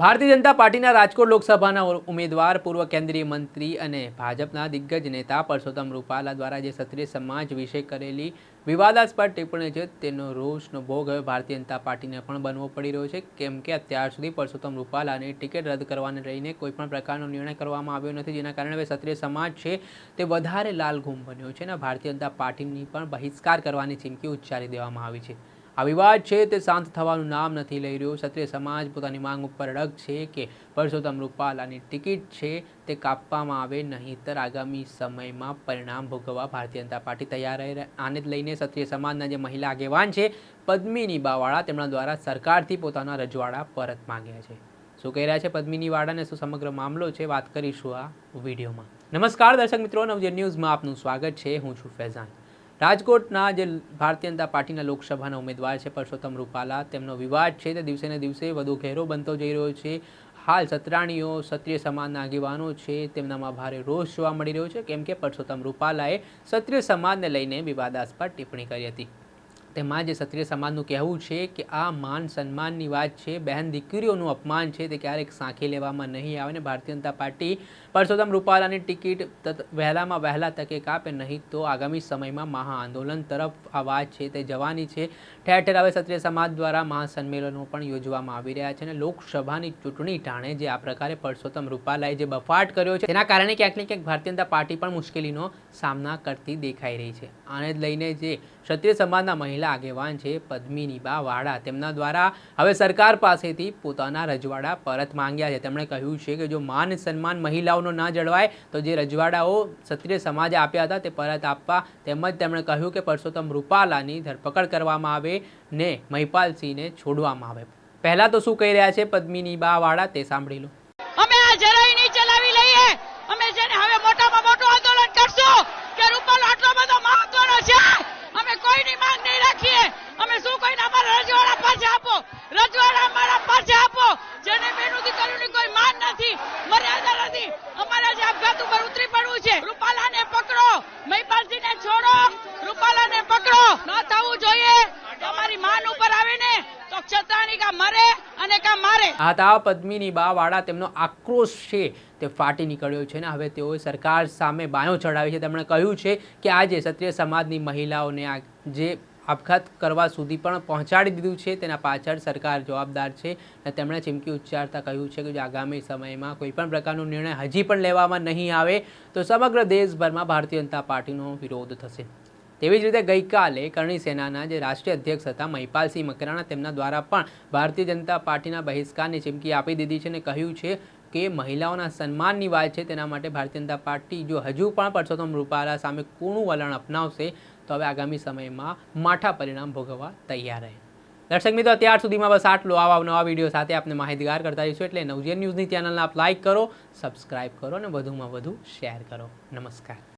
ભારતીય જનતા પાર્ટીના રાજકોટ લોકસભાના ઉમેદવાર, પૂર્વ કેન્દ્રીય મંત્રી અને ભાજપના દિગ્ગજ નેતા પરસોત્તમ રૂપાલા દ્વારા જે ક્ષત્રિય સમાજ વિશે કરેલી વિવાદાસ્પદ ટિપ્પણી છે, તેનો રોષનો ભોગ હવે ભારતીય જનતા પાર્ટીને પણ બનવો પડી રહ્યો છે. કેમ કે અત્યાર સુધી પરસોત્તમ રૂપાલાની ટિકિટ રદ કરવાને લઈને કોઈ પણ પ્રકારનો નિર્ણય કરવામાં આવ્યો નથી, જેના કારણે હવે ક્ષત્રિય સમાજ છે તે વધારે લાલઘૂમ બન્યો છે અને ભારતીય જનતા પાર્ટીની પણ બહિષ્કાર કરવાની ચીમકી ઉચ્ચારી દેવામાં આવી છે. આ વિવાદ છે તે શાંત થવાનું નામ નથી લઈ રહ્યો. ક્ષત્રિય સમાજ પોતાની માંગ ઉપર અડગ છે કે પરસોત્તમ રૂપાલાની ટિકિટ છે તે કાપવામાં આવે, નહીંતર આગામી સમયમાં પરિણામ ભોગવવા ભારતીય જનતા પાર્ટી તૈયાર રહી. આને લઈને ક્ષત્રિય સમાજના જે મહિલા આગેવાન છે, પદ્મિની બાવાળા તેમના દ્વારા સરકારથી પોતાના રજવાડા પરત માંગ્યા છે. શું કહી રહ્યા છે પદ્મિની વાળાને શું સમગ્ર મામલો છે? વાત કરીશું આ વિડીયોમાં. નમસ્કાર દર્શક મિત્રો નવજે ન્યૂઝમાં આપનું સ્વાગત છે. હું છું ફૈઝાન. રાજકોટના જે ભારતીય જનતા પાર્ટીના લોકસભાના ઉમેદવાર છે પરસોત્તમ રૂપાલા, તેમનો વિવાદ છે તે દિવસે ને દિવસે વધુ ઘેરો બનતો જઈ રહ્યો છે. હાલ સત્રાણીઓ ક્ષત્રિય સમાજના આગેવાનો છે, તેમનામાં ભારે રોષ જોવા મળી રહ્યો છે. કેમ કે પરસોત્તમ રૂપાલાએ ક્ષત્રિય સમાજને લઈને વિવાદાસ્પદ ટિપ્પણી કરી હતી. તેમાં જે ક્ષત્રિય સમાજનું કહેવું છે કે આ માન સન્માનની વાત છે, બહેન દીકરીઓનું અપમાન છે, તે ક્યારેક સાંખી લેવામાં નહીં આવે ને ભારતીય જનતા પાર્ટી પરસોત્તમ રૂપાલાની ટિકિટ વહેલામાં વહેલા તકે કાપે, નહીં તો આગામી સમયમાં મહાઆંદોલન તરફ આ વાત છે તે જવાની છે. ઠેર ઠેર હવે ક્ષત્રિય સમાજ દ્વારા મહાસંમેલનો પણ યોજવામાં આવી રહ્યા છે અને લોકસભાની ચૂંટણી ટાણે જે આ પ્રકારે પરસોત્તમ રૂપાલાએ જે બફાટ કર્યો છે, તેના કારણે ક્યાંક ને ક્યાંક ભારતીય જનતા પાર્ટી પણ મુશ્કેલીનો સામના કરતી દેખાઈ રહી છે. આને લઈને જે ક્ષત્રિય સમાજના મહિલા આગેવાન છે પદ્મિની બા વાડા. તેમના દ્વારા હવે સરકાર પાસેથી પોતાના રજવાડા પરત માંગ્યા છે. તેમણે કહ્યું છે કે જો માન સન્માન મહિલાઓનો ના જળવાય, તો જે રજવાડાઓ ક્ષત્રિય સમાજે આપ્યા હતા તે પરત આપવા તેમજ તેમણે કહ્યું કે પરસોત્તમ રૂપાલાની ધરપકડ કરવામાં આવે ને મહિપાલસિંહને છોડવામાં આવે. પહેલાં તો શું કહી રહ્યા છે પદ્મિની બા વાળા તે સાંભળી લો અમે આ જરાય નહીં ચલાવી લઈએ અમે છે ને હવે મોટામાં મોટું આંદોલન કરશું કે રૂપાલો આટલો બધો મહત્વનો છે અમે કોઈની માંગ નહીં રાખીએ અમે શું કહીને અમારા રજવાડા પાસે આપો રજવાડા અમારા પાસે આપો જેને બેનું દીકરીઓની કોઈ માન નથી મર્યાદા નથી અમારે જે આપઘાત ઉપર ઉતરી પડવું છે રૂપાલાને પકડો મહિપાલસિંહને છોડો રૂપાલાને પકડો ન થવું જોઈએ તો અમારી માન ઉપર આવે ને ક્ષત્રાણી કા મરે અને કા મારે? આ પદ્મિની બા વાળા તેમનો આક્રોશ છે, તે ફાટી નીકળ્યો છે ને હવે તેઓએ સરકાર સામે બાયો ચડાવી છે. તેમણે કહ્યું છે કે આજે ક્ષત્રિય સમાજની મહિલાઓને આ જે આપઘાત કરવા સુધી પણ પહોંચાડી દીધું છે, તેના પાછળ સરકાર જવાબદાર છે. અને તેમણે ચીમકી ઉચ્ચારતા કહ્યું છે કે આગામી સમયમાં કોઈ પણ પ્રકારનો નિર્ણય હજી પણ લેવામાં નહીં આવે, તો સમગ્ર દેશભરમાં ભારતીય જનતા પાર્ટીનો વિરોધ થશે. તેવી જ રીતે ગઈકાલે કરણી સેનાના જે રાષ્ટ્રીય અધ્યક્ષ હતા, મહિપાલસિંહ મકરાણા, તેમના દ્વારા પણ ભારતીય જનતા પાર્ટીના બહિષ્કારની ચીમકી આપી દીધી છે અને કહ્યું છે કે મહિલાઓના સન્માનની વાત છે તેના માટે ભારતીય જનતા પાર્ટી જો હજુ પણ પરસોત્તમ રૂપાલા સામે કૂણું વલણ અપનાવશે, તો હવે આગામી સમયમાં માઠા પરિણામ ભોગવવા તૈયાર રહે. દર્શક મિત્રો, અત્યાર સુધીમાં બસ આટલો. આવા નવા વીડિયો સાથે આપને માહિતગાર કરતા રહીશું એટલે નવજીવન ન્યૂઝની ચેનલને આપ લાઇક કરો, સબસ્ક્રાઇબ કરો અને વધુમાં વધુ શેર કરો. નમસ્કાર.